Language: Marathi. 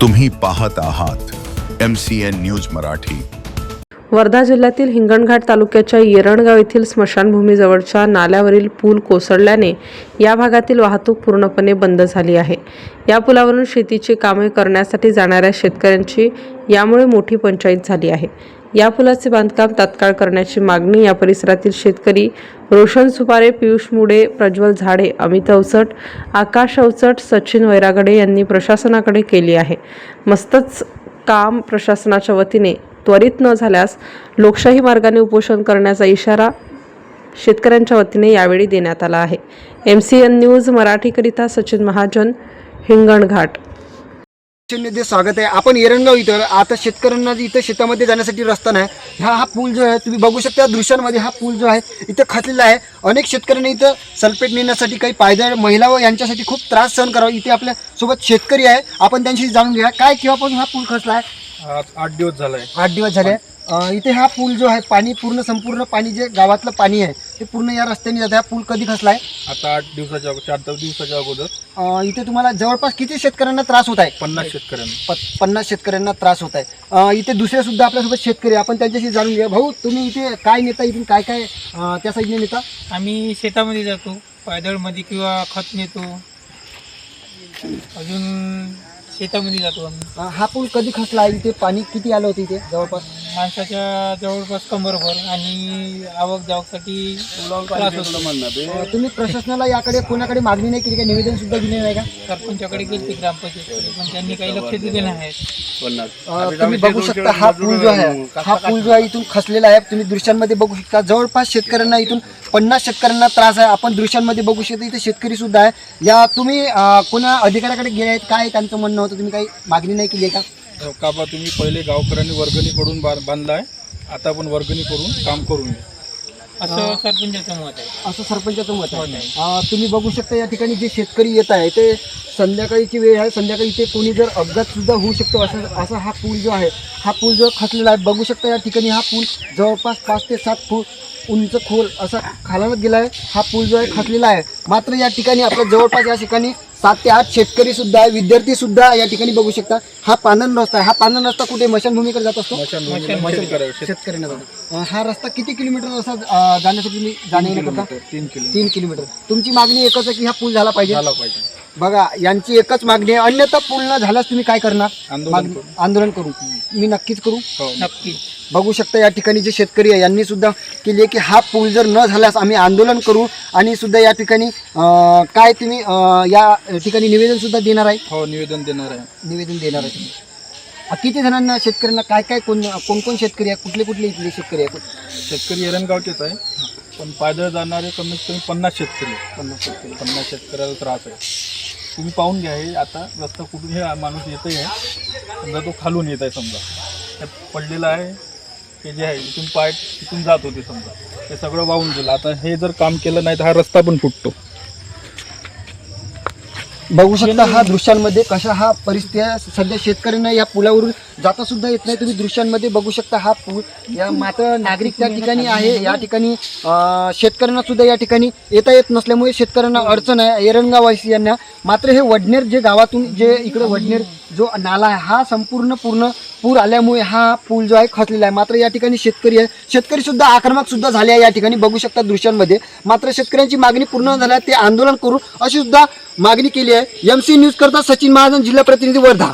तुम्ही पाहत आहात M C N news Marathi. Wardha जिल्ह्यातील हिंगणघाट तालुक्याच्या येरणगाव येथील स्मशानभूमीजवळच्या नाल्यावरील पूल कोसळल्याने या भागातील वाहतूक पूर्णपणे बंद झाली आहे. या पुलावरून शेतीची कामे करण्यासाठी जाणाऱ्या शेतकऱ्यांची यामुळे मोठी पंचायत झाली आहे. या पुलाचे बांधकाम तात्काळ करण्याची मागणी या परिसरातील शेतकरी रोशन सुपारे पियुष मुडे प्रज्वल झाडे अमित अवचट आकाश अवचट सचिन वैरागडे यांनी प्रशासनाकडे केली आहे. मस्तच काम प्रशासनाच्या वतीने त्वरित न झाल्यास लोकशाही मार्गाने उपोषण करण्याचा इशारा शेतकऱ्यांच्या वतीने यावेळी देण्यात आला आहे. एम सी एन न्यूज मराठीकरिता सचिन महाजन हिंगणघाट. मध्ये स्वागत आहे. आपण एरणगाव इथं. आता शेतकऱ्यांना इथं शेतामध्ये जाण्यासाठी रस्ता नाही हा हा पूल जो आहे तुम्ही बघू शकता दृश्यांमध्ये हा पूल जो आहे इथं खचलेला आहे. अनेक शेतकऱ्यांनी इथं सल्फेट नेण्यासाठी काही पायदळ महिला व यांच्यासाठी खूप त्रास सहन करावा. इथे आपल्यासोबत शेतकरी आहे. आपण त्यांशी जाणून घ्या काय केव्हापासून हा पूल खचला आहे? आठ दिवस झालाय. आठ दिवस झाले. अं, इथे हा पूल जो आहे पाणी पूर्ण संपूर्ण पाणी जे गावातलं पाणी आहे ते पूर्ण या रस्त्याने जातं हा पूल कधी आहे आता आठ दिवसाच्या अगो- चार दिवसाच्या अगोदर. अं, इथे तुम्हाला जवळपास किती शेतकऱ्यांना त्रास होत आहे? पन्नास शेतकऱ्यांना. प- पन्नास शेतकऱ्यांना त्रास होत आहे. अं, इथे दुसरे सुद्धा आपल्यासोबत शेतकरी आहे. आपण त्यांच्याशी जाणून घ्या भाऊ तुम्ही इथे काय नेता इथून काय काय अं, त्या साईडने नेता? आम्ही शेतामध्ये जातो. पायदळमध्ये किंवा खत नेतो. अजून शेतामध्ये जातो आम्ही. हा पूल कधी खचला आहे इथे पाणी किती आलं होतं इथे? जवळपास? माणसाच्या जवळपास कंबरभर आणि आवक जावकसाठी त्रास होतो. अं, तुम्ही प्रशासनाला याकडे कोणाकडे मागणी नाही केली का? निवेदन सुद्धा दिले नाही का? सरपंचाकडे गेली ग्रामपंचायतीकडे पण त्यांनी काही लक्ष दिले नाही. अं, तुम्ही बघू शकता हा पूल जो आहे हा पूल जो आहे इथून खचलेला आहे. तुम्ही दृश्यांमध्ये बघू शकता. जवळपास शेतकऱ्यांना इथून पन्नास शेतकऱ्यांना त्रास आहे. आपण दृश्यांमध्ये बघू शकता इथे शेतकरी सुद्धा आहे. या तुम्ही अं, कोणा अधिकाऱ्याकडे गेले आहेत? काय त्यांचं म्हणणं होतं? तुम्ही काही मागणी नाही केली आहे का? का बा तुम्ही पहिले गावकऱ्यांनी वर्गणी कडून बांधलाय. आता पण वर्गणी करून काम करून घ्या असं सरपंचाचं मत आहे. असं सरपंचाचं मत आहे. अं, तुम्ही बघू शकता या ठिकाणी जे शेतकरी येत आहे ते संध्याकाळीची वेळ आहे. संध्याकाळी इथे कोणी जर अपघात सुद्धा होऊ शकतो असं असा हा पूल जो आहे हा पूल जो खचलेला आहे बघू शकता या ठिकाणी हा पूल जवळपास पाच ते सात फूट उंच खोल असा खालावत गेला आहे. हा पूल जो आहे खचलेला आहे. मात्र या ठिकाणी आपल्या जवळपास या ठिकाणी सात ते आठ शेतकरी सुद्धा विद्यार्थी सुद्धा या ठिकाणी बघू शकता. हा पांदन रस्ता आहे. हा पांदन रस्ता कुठे? मशानभूमीकडे जात असतो. शेतकऱ्या- शेत- शेतकऱ्यांना जातो. अं, हा रस्ता किती किलोमीटर असा जाण्यासाठी तुम्ही करता तीन किलो तीन किलोमीटर. तुमची मागणी एकच आहे की हा पूल झाला पाहिजे. झाला पाहिजे. बघा यांची एकच मागणी आहे. अन्यथा पूल न झाल्यास तुम्ही काय करणार? आंदोलन मागणी- करू. आंदोलन करू. मी नक्कीच करू. हो. नक्की बघू शकता या ठिकाणी जे शेतकरी आहे यांनी सुद्धा केली आहे की हा पूल जर न झाल्यास आम्ही आंदोलन करू आणि सुद्धा या ठिकाणी अं, काय तुम्ही अं, या ठिकाणी निवेदन सुद्धा देणार आहे? हो निवेदन देणार आहे. निवेदन देणार आहे. तुम्ही अं, किती जणांना शेतकऱ्यांना काय काय कोण कोण कोण शेतकरी आहे? कुठले कुठले इथले शेतकरी आहे शेतकरी एरणगावचेच आहे. पण पायदळ जाणारे कमीत कमी पन्नास शेतकरी आहेत. पन्नास शेतकरी. पन्नास शेतकऱ्याला त्रास आहे. तुम्ही पाहून घ्या हे आता रस्ता कुठून हे माणूस येतो आहे. समजा तो खालून येत आहे समजा. त्यात पडलेला आहे हे जे आहे इथून पाय तिथून जात होते समजा. ते सगळं वाहून गेलं. आता हे जर काम केलं नाही तर हा रस्ता पण फुटतो. बघू शकता हा दृश्यांमध्ये कशा हा परिस्थिती आहे. सध्या शेतकऱ्यांना या पुलावरून जाता सुद्धा येत नाही. तुम्ही दृश्यांमध्ये बघू शकता हा पूल या मात्र नागरिक त्या ठिकाणी आहे. या ठिकाणी शेतकऱ्यांना सुद्धा या ठिकाणी येता येत नसल्यामुळे शेतकऱ्यांना अडचण आहे. एरणगाववासियांना मात्र हे वडनेर जे गावातून जे इकडे वडनेर जो नाला आहे हा संपूर्ण पूर्ण पूर आल्यामुळे हा पूल जो आहे खचलेला आहे. मात्र या ठिकाणी शेतकरी आहे. शेतकरी सुद्धा आक्रमक सुद्धा झाले आहे या ठिकाणी बघू शकता दृश्यांमध्ये. मात्र शेतकऱ्यांची मागणी पूर्ण न झाल्यास ते आंदोलन करू अशी सुद्धा मागणी केली आहे. एम सी न्यूज करता सचिन महाजन जिल्हा प्रतिनिधी वर्धा.